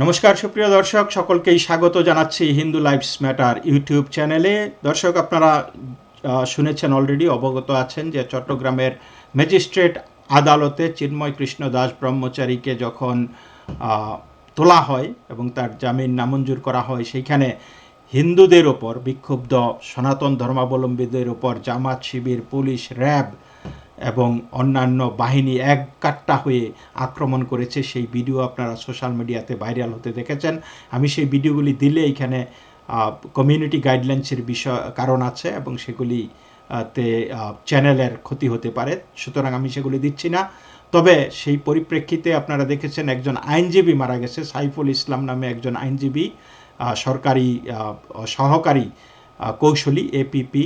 নমস্কার, সুপ্রিয় দর্শক, সকলকেই স্বাগত জানাচ্ছি হিন্দু লাইফস ম্যাটার ইউটিউব চ্যানেলে। দর্শক, আপনারা শুনেছেন অলরেডি অবগত আছেন যে চট্টগ্রামের ম্যাজিস্ট্রেট আদালতে চিন্ময় কৃষ্ণ দাস ব্রহ্মচারীকে যখন তোলা হয় এবং তার জামিন নামঞ্জুর করা হয়, সেইখানে হিন্দুদের ওপর বিক্ষুব্ধ সনাতন ধর্মাবলম্বীদের ওপর জামাত শিবির, পুলিশ, র্যাব এবং অন্যান্য বাহিনী এক কাট্টা হয়ে আক্রমণ করেছে। সেই ভিডিও আপনারা সোশ্যাল মিডিয়াতে ভাইরাল হতে দেখেছেন। আমি সেই ভিডিওগুলি দিলে এখানে কমিউনিটি গাইডলাইন্সের বিষয়, কারণ আছে এবং সেগুলি তে চ্যানেলের ক্ষতি হতে পারে। সুতরাং আমি সেগুলি দিচ্ছি না। তবে সেই পরিপ্রেক্ষিতে আপনারা দেখেছেন একজন আইনজীবী মারা গেছে, সাইফুল ইসলাম নামে একজন আইনজীবী সরকারি সহকারী কৌশলী এপিপি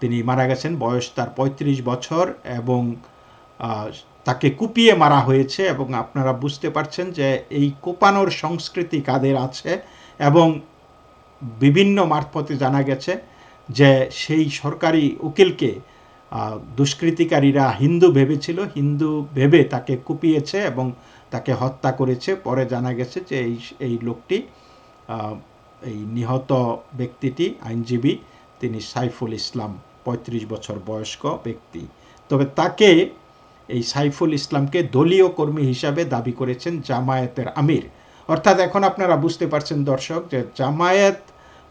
তিনি মারা গেছেন। বয়স তার পঁয়ত্রিশ বছর এবং তাকে কুপিয়ে মারা হয়েছে এবং আপনারা বুঝতে পারছেন যে এই কোপানোর সংস্কৃতি কাদের আছে এবং বিভিন্ন মারফতে জানা গেছে যে সেই সরকারি উকিলকে দুষ্কৃতিকারীরা হিন্দু ভেবেছিল, হিন্দু ভেবে তাকে কুপিয়েছে এবং তাকে হত্যা করেছে। পরে জানা গেছে যে এই এই লোকটি এই নিহত ব্যক্তিটি আইনজীবী, তিনি সাইফুল ইসলাম। পঁয়ত্রিশ বছর বয়স্ক ব্যক্তি। তবে তাকে এই সাইফুল ইসলামকে দলীয় কর্মী হিসাবে দাবি করেছেন জামায়াতের আমির। অর্থাৎ এখন আপনারা বুঝতে পারছেন দর্শক যে জামায়াত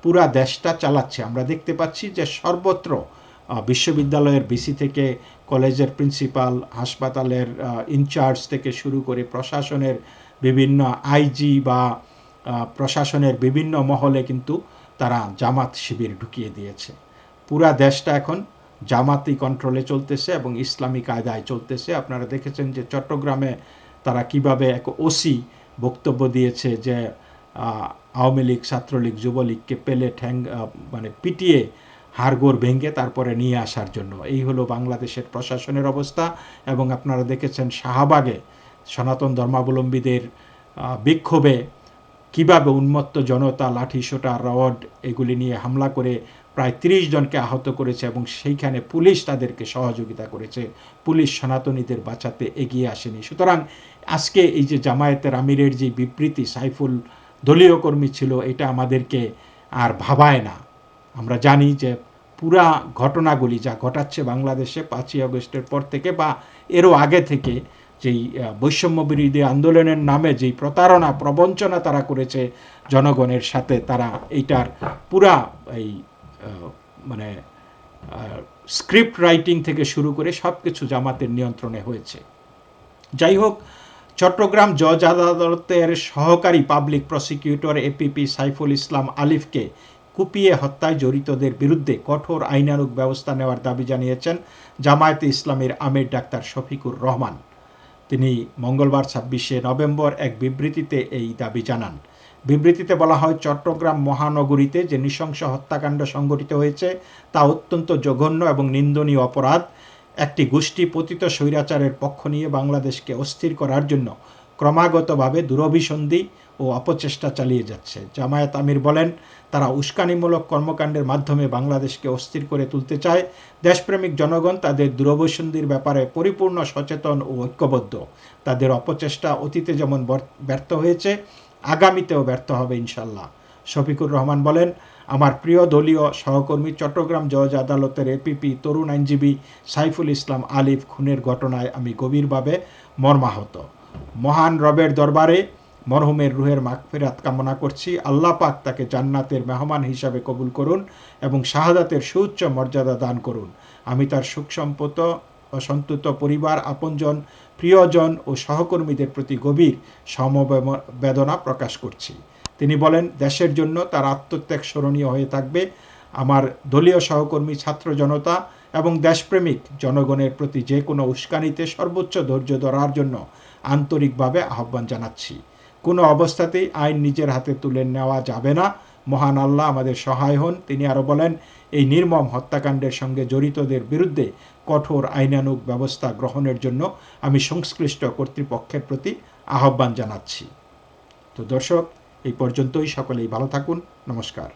পুরা দেশটা চালাচ্ছে। আমরা দেখতে পাচ্ছি যে সর্বত্র বিশ্ববিদ্যালয়ের বিসি থেকে কলেজের প্রিন্সিপাল, হাসপাতালের ইনচার্জ থেকে শুরু করে প্রশাসনের বিভিন্ন আইজি বা প্রশাসনের বিভিন্ন মহলে কিন্তু তারা জামাত শিবির ঢুকিয়ে দিয়েছে। পুরা দেশটা এখন জামাতি কন্ট্রোলে চলতেছে এবং ইসলামী কায়দায় চলতেছে। আপনারা দেখেছেন যে চট্টগ্রামে তারা কীভাবে এক ওসি বক্তব্য দিয়েছে যে আওয়ামী লীগ, ছাত্রলীগ, যুবলীগকে পেলে ঠ্যাং মানে পিটিয়ে হাড়গোড় ভেঙে তারপরে নিয়ে আসার জন্য। এই হলো বাংলাদেশের প্রশাসনের অবস্থা এবং আপনারা দেখেছেন শাহবাগে সনাতন ধর্মাবলম্বীদের বিক্ষোভে কীভাবে উন্মত্ত জনতা লাঠি সোটা রড এগুলি নিয়ে হামলা করে প্রায় তিরিশ জনকে আহত করেছে এবং সেইখানে পুলিশ তাদেরকে সহযোগিতা করেছে। পুলিশ সনাতনীদের বাঁচাতে এগিয়ে আসেনি। সুতরাং আজকে এই যে জামায়াতের আমিরের যে বিবৃতি সাইফুল দলীয় কর্মী ছিল, এটা আমাদেরকে আর ভাবায় না। আমরা জানি যে পুরা ঘটনাগুলি যা ঘটাচ্ছে বাংলাদেশে পাঁচই আগস্টের পর থেকে বা এরও আগে থেকে যেই বৈষম্য বিরোধী আন্দোলনের নামে যেই প্রতারণা, প্রবঞ্চনা তারা করেছে জনগণের সাথে, তারা এইটার পুরা এই মানে স্ক্রিপ্ট রাইটিং থেকে শুরু করে সব কিছু জামাতের নিয়ন্ত্রণে হয়েছে। যাই হোক, চট্টগ্রাম জজ আদালতের সহকারী public prosecutor APP Saiful Islam আলিফকে কুপিয়ে হত্যায় জড়িতদের বিরুদ্ধে কঠোর আইনানুগ ব্যবস্থা নেওয়ার দাবি জানিয়েছেন জামায়াতে ইসলামের আমির ডাক্তার শফিকুর রহমান। তিনি মঙ্গলবার ছাব্বিশে নভেম্বর এক বিবৃতিতে এই দাবি জানান। বিবৃতিতে বলা হয়, চট্টগ্রাম মহানগরীতে যে নৃশংস হত্যাকাণ্ড সংঘটিত হয়েছে, তা অত্যন্ত জঘন্য এবং নিন্দনীয় অপরাধ। একটি গোষ্ঠী পতিত স্বৈরাচারের পক্ষ নিয়ে বাংলাদেশকে অস্থির করার জন্য ক্রমাগতভাবে দুরভিসন্ধি ও অপচেষ্টা চালিয়ে যাচ্ছে। জামায়াত আমির বলেন, তারা উস্কানিমূলক কর্মকাণ্ডের মাধ্যমে বাংলাদেশকে অস্থির করে তুলতে চায়। দেশপ্রেমিক জনগণ তাদের দুরভিসন্ধির ব্যাপারে পরিপূর্ণ সচেতন ও ঐক্যবদ্ধ। তাদের অপচেষ্টা অতীতে যেমন ব্যর্থ হয়েছে, আগামীতেও ব্যর্থ হবে ইনশাল্লাহ শফিকুর রহমান বলেন, আমার প্রিয় দলীয় সহকর্মী চট্টগ্রাম জজ আদালতের এপিপি তরুণ আইনজীবী সাইফুল ইসলাম আলিফ খুনের ঘটনায় আমি গভীরভাবে মর্মাহত। মহান রবের দরবারে মরহুমের রুহের মাগফিরাত কামনা করছি। আল্লাহ পাক তাকে জান্নাতের মেহমান হিসাবে কবুল করুন এবং শাহাদাতের সুউচ্চ মর্যাদা দান করুন। আমি তার সুখ সম্পত ও সন্তুত পরিবার, আপনজন, প্রিয়জন ও সহকর্মীদের প্রতি গভীর সমবেদনা প্রকাশ করছি। তিনি বলেন, দেশের জন্য তার আত্মত্যাগ স্মরণীয় হয়ে থাকবে। আমার দলীয় সহকর্মী, ছাত্র জনতা এবং দেশপ্রেমিক জনগণের প্রতি যে কোনো উস্কানিতে সর্বোচ্চ ধৈর্য ধরার জন্য আন্তরিকভাবে আহ্বান জানাচ্ছি। কোনো অবস্থাতেই আইন নিজের হাতে তুলে নেওয়া যাবে না। মহান আল্লাহ আমাদের সহায় হন। তিনি আরও বলেন, এই নির্মম হত্যাকাণ্ডের সঙ্গে জড়িতদের বিরুদ্ধে কঠোর আইনানুগ ব্যবস্থা গ্রহণের জন্য আমি সংশ্লিষ্ট কর্তৃপক্ষের প্রতি আহ্বান জানাচ্ছি। তো দর্শক, এই পর্যন্তই। সকলেই ভালো থাকুন। নমস্কার।